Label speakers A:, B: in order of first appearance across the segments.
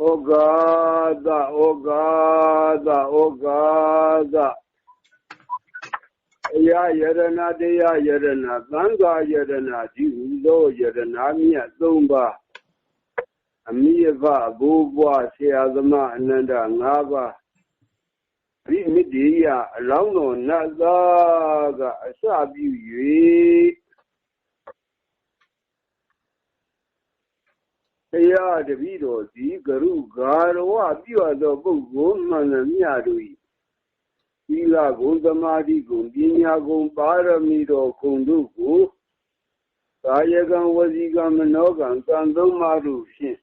A: ဩဃာသဩဃာသဩဃာသအရာယရဏတရားယရဏသံဃာယရဏဒီဟူသောယရဏမြတ်၃ပါးအမိယဘဘိုးဘွားဆရာသမား အနန္တ၅ပါးဒီမိတ္တိယအလောင်းတော်နတ်သားကအစပြု၍တရားတပည့်တော်စီကရုဂါရဝပြုအပ်သောပုဂ္ဂိုလ်မှန်သမျှတို့၏သီလဂုဏ်သမာဓိဂုဏ်ပညာဂုဏ်ပါရမီတော်ဂုဏ်တို့ကိုကာယကံဝစီကံမနောကံကံသုံးပါးတို့ဖြင့်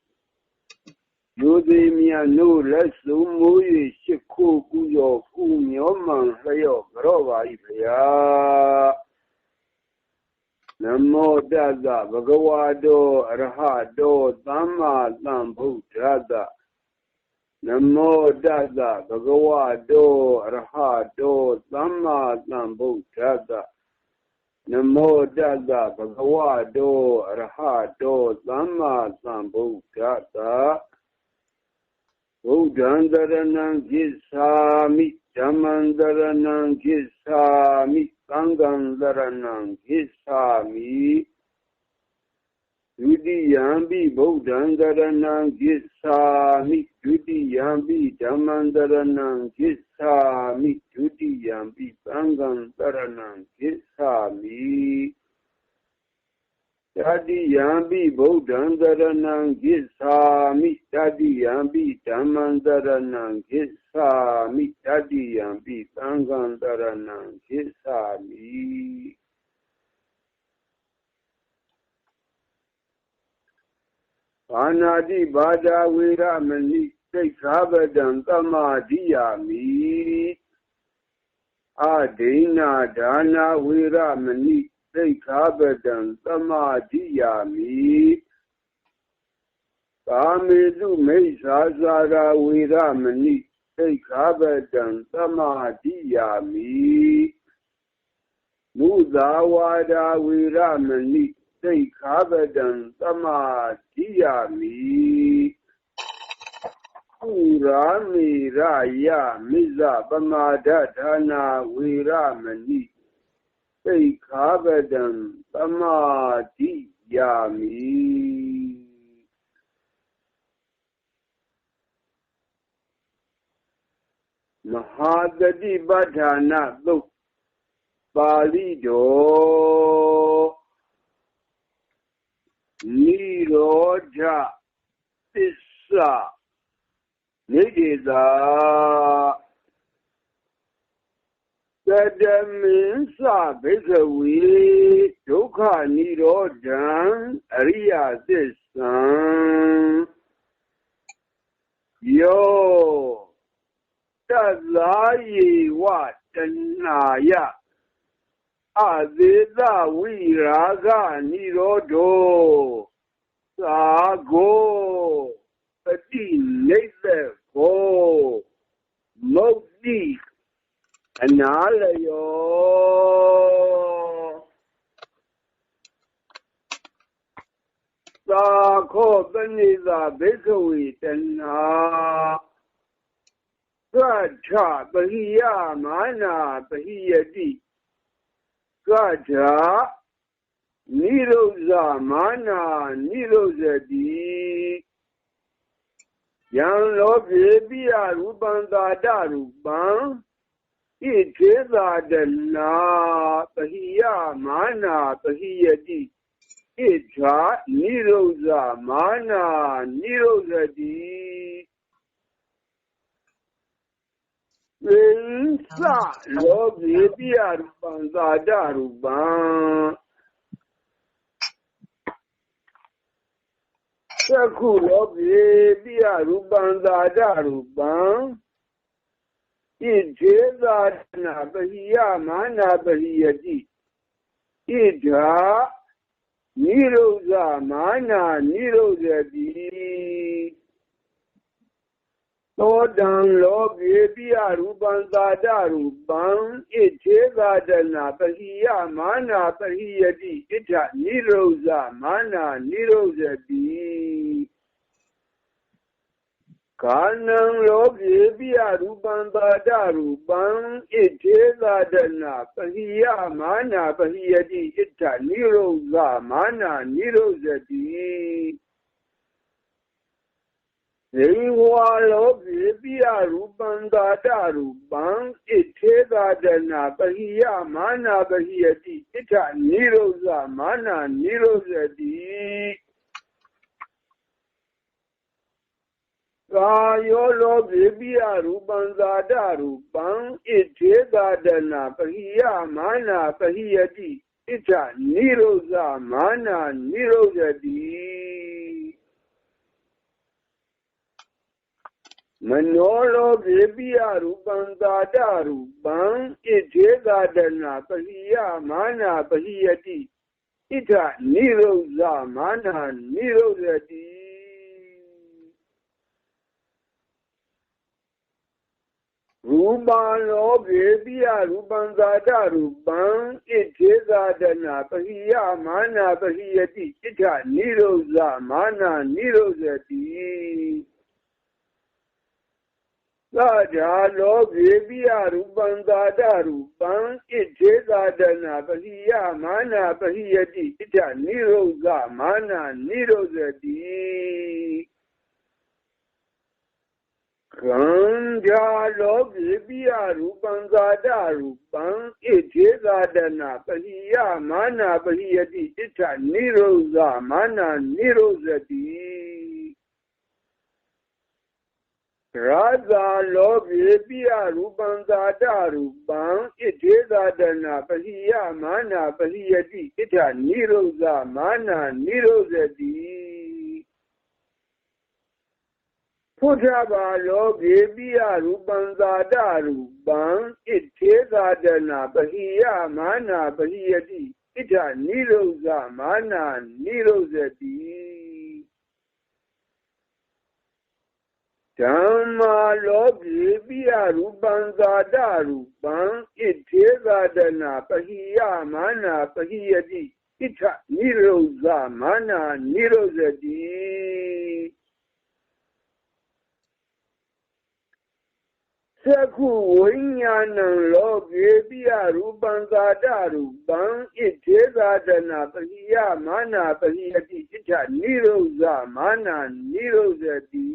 A: လူသည်မြတ်နို့လက်စုံမိုး၍ရှ िख ိုးကူရောကူမျောမှန်လျော့ကြောပါ၏ဗျာ နမောတတ္တဗုဒ္ဓဝါတောအရဟတောသမ္မာသမ္ဗုဒ္ဓတ္တနမောတတ္တဗုဒ္ဓဝါတောအရဟတောသမ္မာသမ္ဗုဒ္ဓတ္တနမောတတ္တဗုဒ္ဓဝါတောအရဟတောသမ္မာသမ္ဗုဒ္ဓတ္တဗုဒ္ဓံတရဏံကိသာမိဓမ္မံတရဏံကိသာမိ သံဃံတရဏံကိသာမိဒုတိယံပိဗုဒ္ဓံတရဏံကိသာမိဒုတိယံပိဓမ္မံတရဏံကိသာမိဒုတိယံပိသံဃံတရဏံကိသာမိ တတိယံပိဗုဒ္ဓံတရဏံကိသာမိတတိယံပိဓမ္မံတရဏံကိသာမိတတိယံပိသံဃံတရဏံကိသာမိဘာနာတိဘာဒာဝေရမဏိသိက္ခာပဒံသမာဓိယာမိအဒိဏဒါနာဝေရမဏိ သိက္ခာပဒံသမာဓိယာမိကာမေတုမိစ္ဆာစာရာဝေရမဏိသိက္ခာပဒံသမာဓိယာမိမုသာဝါဒာဝေရမဏိသိက္ခာပဒံသမာဓိယာမိဥရာမေရယမိဇပမာဒဌာနာဝေရမဏိ သိခာပဒံသမာဓိယာမိမဟာတတိပဋ္ဌာနာသုတ်ပါဠိတော်နိရောဓသစ္စာနိဒေသာ တတမင်းစဘိကဝေဒုက္ခនិရောဓံအရိယသစ္ဆံယောတသာယေဝတနာယအသေးသဝိရာဂនិရောဓောသာကိုပတိနေသက်ကိုမုတ်တိ အနာလျောသာခောပဏိသာဘိကဝေတနာသတ္ထပရိယမာနာပရိယတိကထနိရုဇ္ဇမာနာနိရုဇ္ဇတိယံလောကေပိယရူပံသာတရူပံ ဣခေသာဒနာပဟိယမာနာပဟိယတိဣဋ္ဌာနိရုဇ္ဇမာနာနိရုဇ္ဇတိသင်္စလောကေပိယရူပံသာတရူပံသက္ခုလောကေပိယရူပံသာတရူပံ ဣဒေသာနာပဟိယမာနာပဟိယတိဣဒာနိရုဇမာနာနိရုဇတိသောတံလောကေပိယရူပံသာတရူပံဣဒေသာတနာပဟိယမာနာပဟိယတိဣဒာနိရုဇမာနာနိရုဇတိ ကာနံလောကေပိယရူပံသာတရူပံဣထေသာဒနာပဟိယမာနာပဟိယတိဣဋ္ဌနိရောဇမာနာနိရောဇတိေဝါလောကေပိယရူပံသာတရူပံဣထေသာဒနာပဟိယမာနာပဟိယတိဣဋ္ဌနိရောဇမာနာနိရောဇတိ ကာယောလောဘေပိယရူပံဇာတရူပံဣထေသာဒနာပဟိယမာနာပဟိယတိဣဋ္ဌနိရောဇမာနာနိရောဇတိမနောလောဘေပိယရူပံသာတရူပံဣထေသာဒနာပဟိယမာနာပဟိယတိဣဋ္ဌနိရောဇမာနာနိရောဇတိ ရူပံလောကေပိယရူပံဇာတရူပံဣထေဇာဒနာပဟိယမာနာပဟိယတိဣဋ္ဌနိရောဇမာနာနိရောဇတိသာဓာလောကေပိယရူပံဇာတရူပံဣထေဇာဒနာပဟိယမာနာပဟိယတိဣဋ္ဌနိရောဇမာနာနိရောဇတိ ကံကြလောကိပိယရူပံဇာတရူပံဣထေဇာတနာပဟိယမာနာပဟိယတိဣဋ္ဖုဒ္ဓဘာလောကေပိယရူပံသာတရူပံဣသေသာတနာပဟိယမာနာပဟိယတိဣဒ္ဓနိရုဇ္ဇမာနာနိရုဇ္ဇတိဓမ္မာလောကေပိယရူပံသာတရူပံဣသေသာတနာပဟိယမာနာပဟိယတိဣဒ္ဓနိရုဇ္ဇမာနာနိရုဇ္ဇတိ သက္ခုဝိညာဏံလောကေပိယရူပံသာတရူပံဣထေသာဒနာပဟိယမာနာပဟိယတိဣဋ္ဌနိရောဇမာနာနိရောဇတိ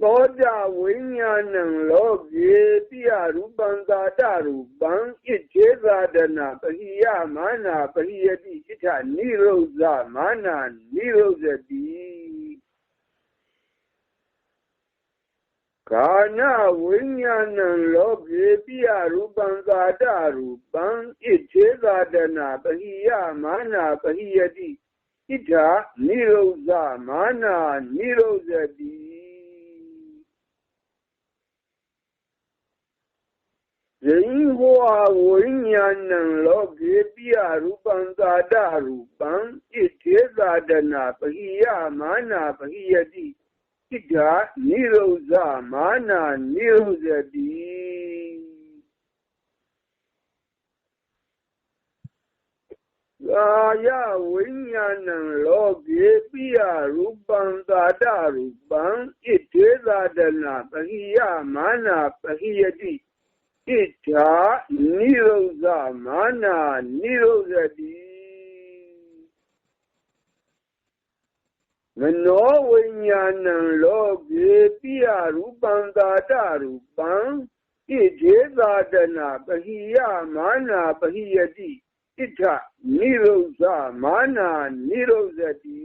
A: သောကြဝိညာဏံလောကေပိယရူပံသာတရူပံဣထေသာဒနာပဟိယမာနာပဟိယတိဣဋ္ဌနိရောဇမာနာနိရောဇတိ ကာနဝိညာဏံလောကေပိယရူပံသာတရူပံဣထေသာဒနာပဟိယမာနာပဟိယတိဣဋ္ဌနိရောဇမာနာနိရောဇတိယိဟောဝိညာဏံလောကေပိယရူပံသာတရူပံဣထေသာဒနာပဟိယမာနာပဟိယတိ ဣဒ္ဓနိရောဇမာနာနိရောဇတိကာယဝိညာဏံလောကေပိယရူပံသာတရူပံဣတေသာဒနာပဟိယမာနာပဟိယတိဣဒ္ဓနိရောဇမာနာနိရောဇတိ မနောဝိညာဏံလောကေပိယရူပံသာတရူပံဣဒေသာတနာပဟိယမာနာပဟိယတိဣဋ္ဌနိရောဇမာနာနိရောဇတိ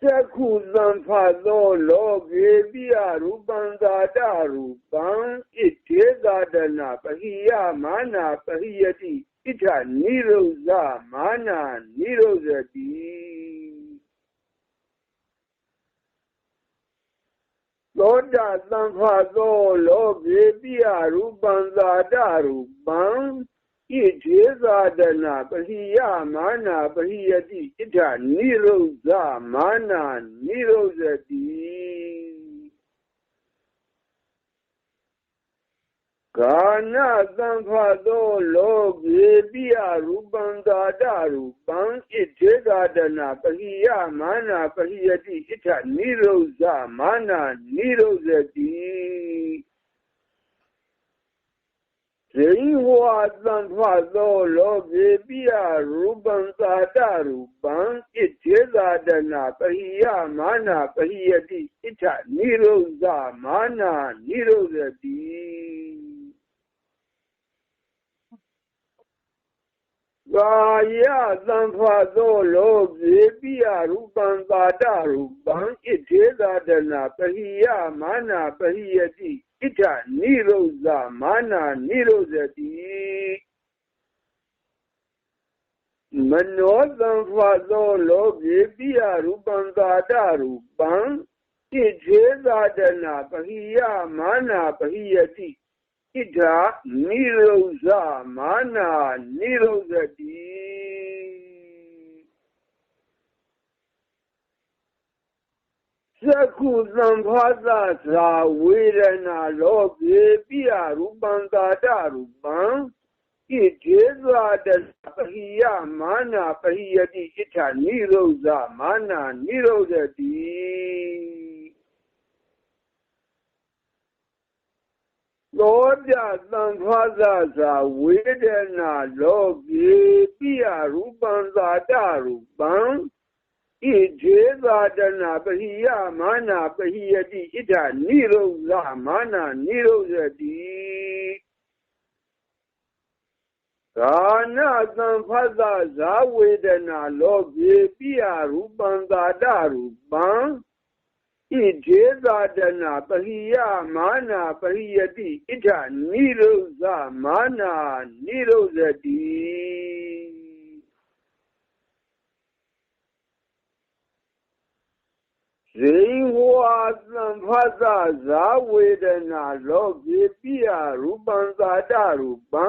A: သက္ခုသံဖသောလောကေပိယရူပံသာတရူပံဣဒေသာတနာပဟိယမာနာပဟိယတိ ဣဋ္ဌနိရောဇမာနာနိရောဇတိသောတာသံဃာသောလောကေပိယရူပံသာတရူပံဣထေသာဒနာပဟိယမာနာပဟိယတိဣဋ္ဌနိရောဇမာနာနိရောဇတိ ကာနသံဖသောလောကေပိယရူပံသာတရူပံဣထေကာဒနာပဟိယမာနာပဟိယတိဣထနိရုဇမာနာနိရုဇတိဇိဝါသံဖသောလောကေပိယရူပံသာတရူပံဣထေကာဒနာပဟိယမာနာပဟိယတိဣထနိရုဇမာနာနိရုဇတိ Gaya zanfado lo zebiya ruban bada ruban ite zadana pahiya mana pahiyati ita niroza mana nirozati. Mano zanfado lo zebiya ruban bada ruban ite zadana pahiya mana pahiyati ita niroza mana nirozati. kuzambaza za wire na loge bia rubanga da ruban itezwa da sahiya mana fahiya di ita niroza mana niroza di Lodya zangfaza za wire na loge bia rubanga da ruban ဣဒာနိရုဇမာနာနိရုဇတိသက္ခုသံဘာသဇာဝေဒနာလောကေပိယရူပံကာတရူပံဣဒေဇာတပဟိယမာနာပဟိယတိဣဋ္ဌနိရုဇမာနာနိရုဇတိသောပြသံဃာသသာဝေဒနာလောကေပိယရူပံသာတရူပံဣဒေသာတနာပဟိယမာနာပဟိယတိဣဒ္ဓနိရုဇမာနာနိရုဇတိ ကာနသံဖသဇာဝေဒနာလောကေပိယရူပံသာတရူပံ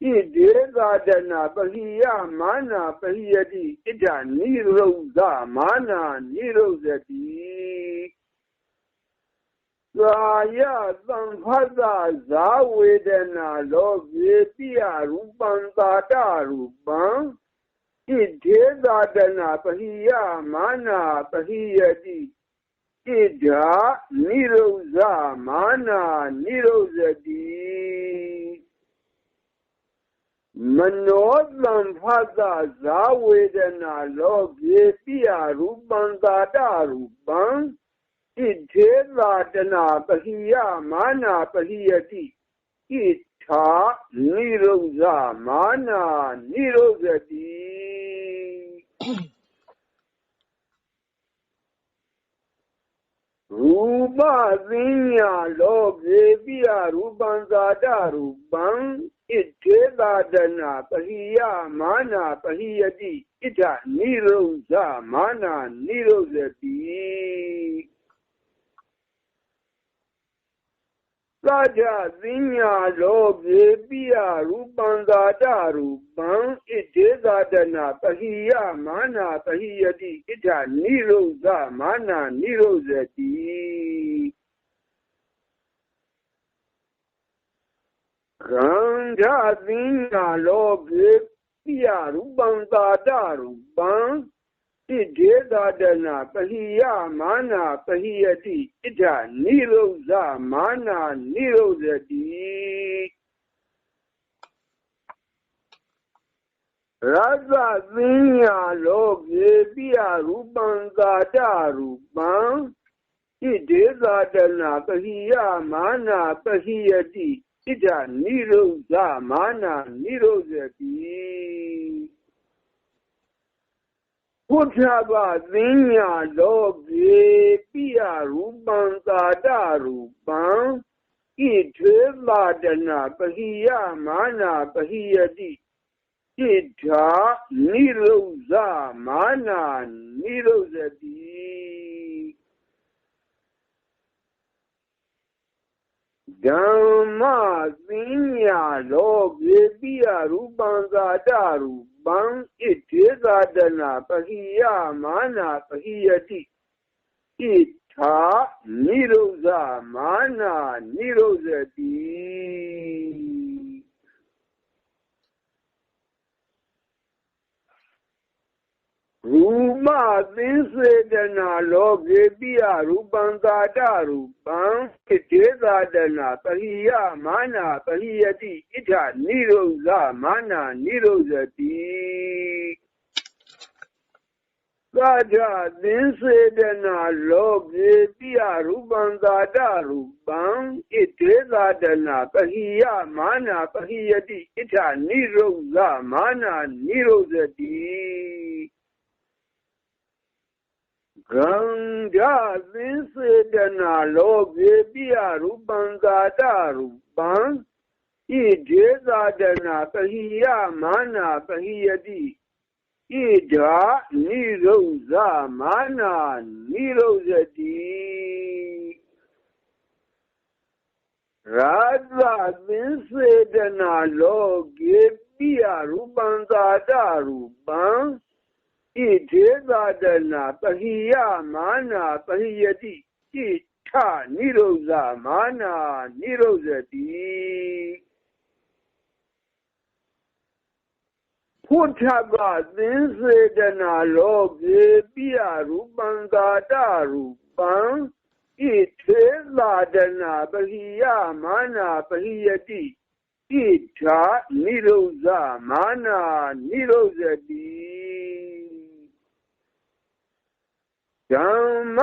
A: ဣဒေသာတနာပရိယမာနာပရိယတိဣဋ္ဌနိရုဇမာနာနိရုဇတိဇိဝါသံဖသဇာဝေဒနာလောကေပိယရူပံသာတရူပံ ဣဒေသာတနာပရိယမာနာပရိယတိဣဒ္ဓနိရုဇမာနာနိရုဇတိသာယသံဖသဇာဝေဒနာလောကေပိယရူပံသာတရူပံဣဒေသာတနာပရိယမာနာပရိယတိဣဒ္ဓနိရုဇမာနာနိရုဇတိမနောသံဖသဇာဝေဒနာလောကေပိယရူပံသာတရူပံဣထေသာတနာပဟိယမာနာပဟိယတိဣ ထာနိရုဇမာနာနိရုဇတိရူပသင်ညာလောကေပိယရူပံသာတရူပံဣထေသာဒနာပရိယမာနာပရိယတိဣဋ္ဌနိရုဇမာနာနိရုဇတိ သာကြသင်ညာလောကေပိယရူပံသာတရူပံဣထေသာဒနာပရိယမာနာပရိယတိဣဋ္ဌနိရုဇမာနာနိရုဇတိကန္ဓာသင်္ကာလောကေပိယရူပံသာတရူပံ ဣဒေသာဒနာပဟိယမာနာပဟိယတိဣဒ္ဓနိရုဇမာနာနိရုဇတိရသသင်ညာလောကေပိယရူပံသာတရူပံဣဒေသာဒနာပဟိယမာနာပဟိယတိဣဒ္ဓနိရုဇမာနာနိရုဇတိ ဘုရားဗသင်ညာလောကေပိယရူပံသာတရူပံဣထေမာဒနာပဟိယမာနာပဟိယတိဣဒ္ဓနိရုဇမာနာနိရုဇတိဓမ္မသင်ညာလောကေပိယရူပံသာတရူပံ ဣဒေသာတနာပဟိယမာနာပဟိယတိဣထနိရောဇမာနာနိရောဇတိရူမ သင်းစေတနာလောကေပိယရူပံသာတရူပံတေသာတနာပရိယမာနာပရိယတိဣဋ္ဌနိရုဇမာနာနိရုဇတိသာဓသင်းစေတနာလောကေပိယရူပံသာတရူပံဣတေသာတနာပရိယမာနာပရိယတိဣဋ္ဌနိရုဇမာနာနိရုဇတိဂန္ဓသင်းစေတနာလောကေပိယရူပံကာတရူပံဣဒေသာတနာပဟိယမာနာပဟိယတိဣဒာနိရုဇမာနာနိရုဇတိရာဇသင်းစေတနာလောကေပိယရူပံကာတရူပံဣဒေသာတနာပဟိယမာနာပဟိယတိဣထနိရုဇမာနာနိရုဇတိ Ganga visidana vebia rubangada ruban ijezadana pahiya mana pahiyadi ija niroza mana nirozadi Radha visidana lo gebia rubangada ruban. इधेदना तहिया माना तहियति इच्छा निरोजा माना निरोजति पुच्छागादिंसेदना लोगे पियारूपंगादा रूपं इधेदना बहिया माना बहियति इच्छा निरोजा माना निरोजति ဓမ္မ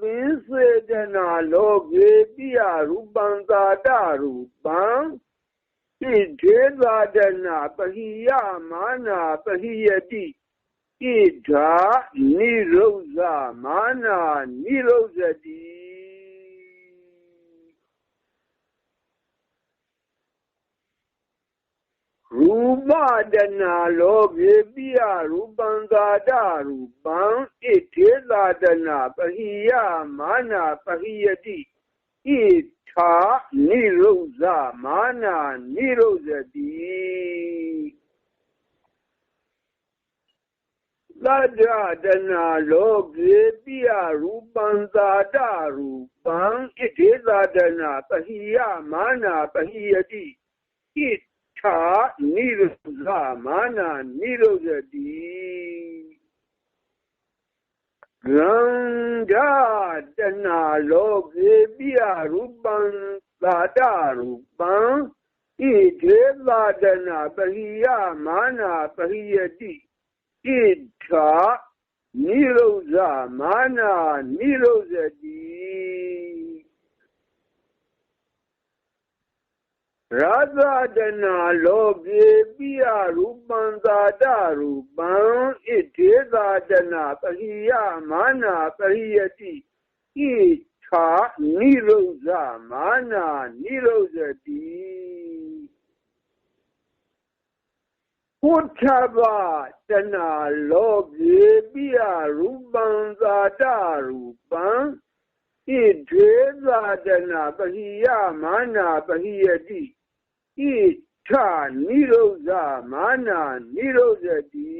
A: သင်္စေတနာလောကေပိယရူပံကာတရူပံဣဒေသာဒနာပဟိယမာနာပဟိယတိဣဓာနိရုဇမာနာနိရုဇတိရူပဒနာလောကေပိယရူပံသာတရူပံဣထေသာဒနာပဟိယမာနာပဟိယတိဣထာနိရုဇမာနာနိရုဇတိ Rubadana bia Rubandada Ruban Itiladana Pahiya Mana Pahiyadi Ita Niroza Mana Nirozadi Ladadana bia Rubandada Ruban Itiladana Pahiya Mana Pahiyadi Ita ဟိယမာနာပဟိယတိဣထာနိရုဇမာနာနိရုဇတိဂန္ဓတနာလောကေပိယရူပံသာတရူပံဣဒေသာတနာပရိယမာနာပရိယတိဣထာနိရုဇမာနာနိရုဇတိ Raza dana loge biya ruban zada ruban ite zadana tsariya mana tsariyati ita niroza mana nirozati. Kutaba dana loge biya ruban zada ruban ite zadana tsariya mana tsariyati. ဣထာနိရုဇမာနာနိရုဇတိ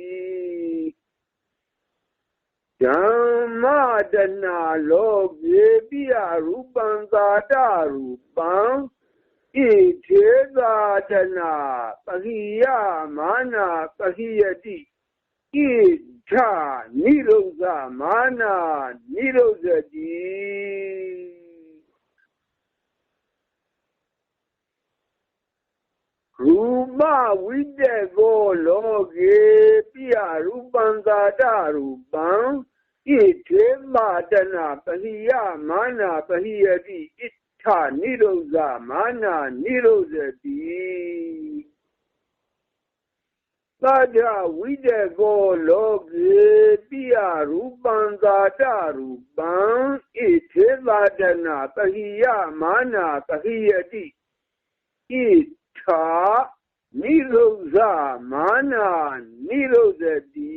A: ပုထဘတနာလောကေပိယရူပံသာတရူပံဣဒေသာဒနာပရိယမာနာပရိယတိဣထနိရုဇမာနာနိရုဇတိဓမ္မတနာလောကေပိယရူပံသာတရူပံဣထေသာတနာပရိယမာနာပရိယတိဣထနိရုဇမာနာနိရုဇတိ ရူပဝိတက်ကိုလောကေပိယရူပံသာတရူပံဣထေမတနာပဟိယမာနာပဟိယတိဣ ထနိရုဇမာနာနိရုဇတိ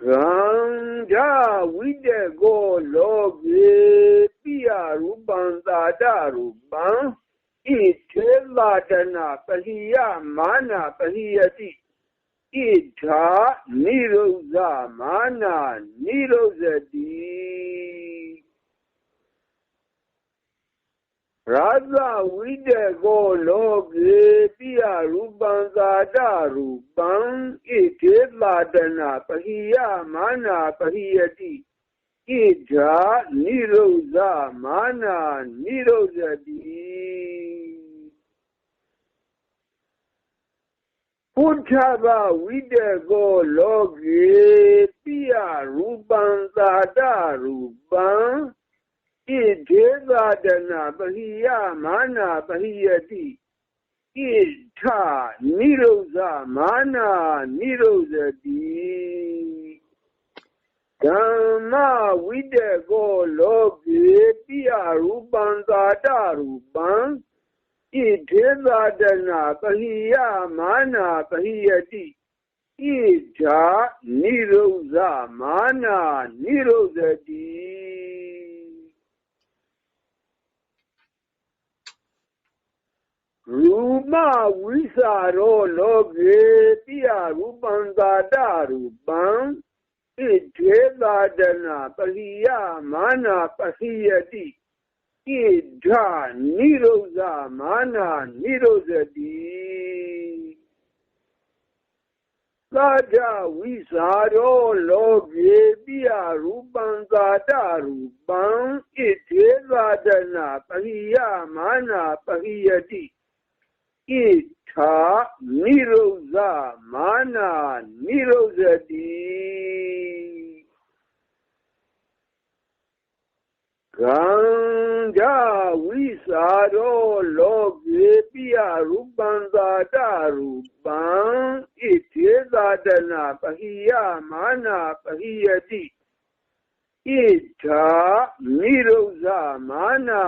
A: သတ္တဝိတက်ကိုလောကေပိယရူပံသာတရူပံဣထေမတနာပဟိယမာနာပဟိယတိဣထာနိရုဇမာနာနိရုဇတိကန္ဓဝိတကောလောကေပိယရူပံသာတရူပံဣသေလာတနာပဟိယမာနာပဟိယတိဣဣထာနိရုဇမာနာနိရုဇတိ ရာဇဝိတေကောလောကေပိယရူပံသာတရူပံဣထေလာတနာပဟိယမာနာပဟိယတိဣဒာနိရုဇမာနာနိရုဇတိพุทธะวิเตโกโลกีปิยรูปังตาตารูปัง ဣဒေသဒနာပဟိယမာနာပဟိယတိဣထနိရုဇမာနာနိရုဇတိဓမ္မဝိတေကောလောကေပိယရူပံသာတရူပံဣဒေသဒနာပဟိယမာနာပဟိယတိဣဓာနိရုဇမာနာနိရုဇတိ ရူမဝိစာရောလောကေတိယရူပံသာတရူပံဣဒေသာဒနာပရိယမာနာပဟိယတိဣဒနိရုဇမာနာနိရုဇတိသာကြဝိစာရောလောကေပိယရူပံသာတရူပံဣဒေသာဒနာပရိယမာနာပဟိယတိ ဣထာနိရုဇမာနာနိရုဇတိကံကြဝိစာရောလောကေပိယရူပံသာတရူပံဣသေသာတနာပဟိယမာနာပဟိယတိဣထာနိရုဇမာနာ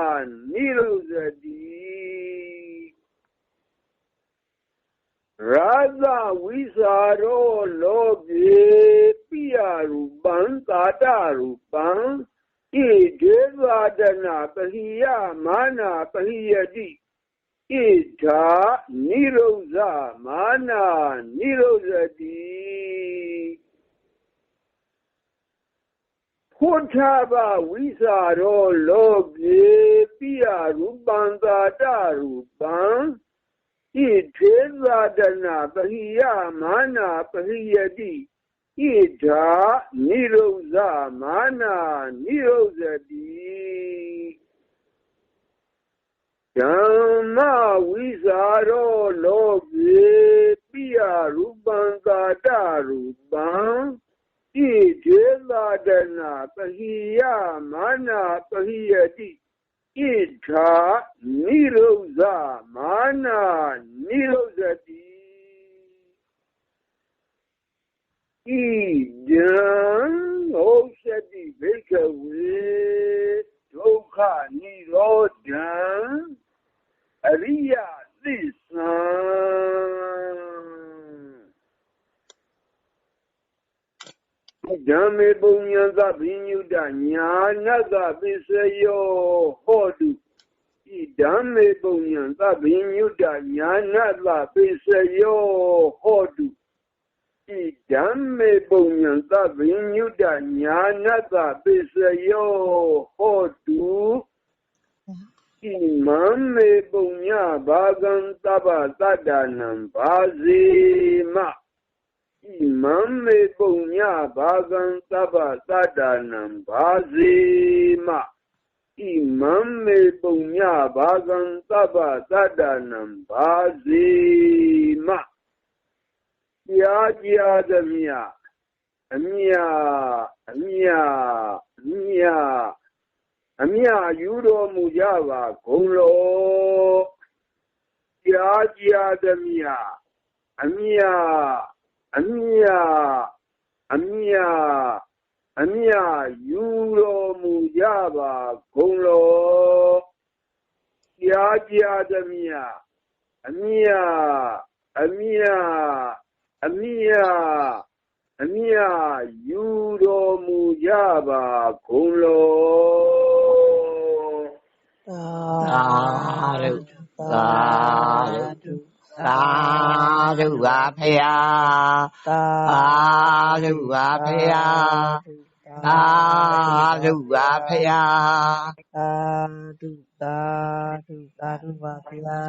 A: နိရုဇတိ ရာဇဝိစာရောလောကေပိယရူပံသာတရူပံဣဒေဝဒနာပဟိယမာနာပဟိယတိဣဓာနိရုဇမာနာနိရုဇတိဖုထဘဝိစာရောလောကေပိယရူပံသာတရူပံ ဣထေဇာတနာပရိယမာနာပရိယတိဣဓာနိရုဇမာနာနိရုဇတိဓမ္မဝိဇာရောလောကေပိယရူပံကာတရူပံဣထေဇာတနာပရိယမာနာပရိယတိ ဣထာနိရုဇမာနာနိရုဇတိဣဒံဟောရှတိဘေကဝေဒုက္ခនិရော ဓံအရိယသစ္စာဓမ္မေပုံညာသဗိညုတညာနသပစ္စယောဟောတုဤဓမ္မေပုံညာသဗိညုတညာနသပစ္စယောဟောတုဤဓမ္မေပုံညာသဗိညုတညာနသပစ္စယောဟောတုဣမံမေပုံညာဘာဂံသဗ္ဗသတ္တနံဘာဇေမ ဣမံမေပုံညဘာကံသဗ္ဗသတ္တနံဘာဇေမဣမံမေပုံညဘာကံသဗ္ဗသတ္တနံဘာဇေမတရားကြသမျှအမြအမြအမြအမြယူတော်မူကြပါဂုံလောတရားကြသမျှအမြ အမြအမြအမြယူတော်မူကြပါဂုံလောကြားကြသမျှအမြအမြအမြအမြယူတော်မူကြပါဂုံလော
B: သာဓုသာဓု သာဓုပါဖယာ
C: သာ
B: သာဓုပါဖယာသာဓုပါဖယာ
C: သာဓုသာဓုသာဓုပါဖယာ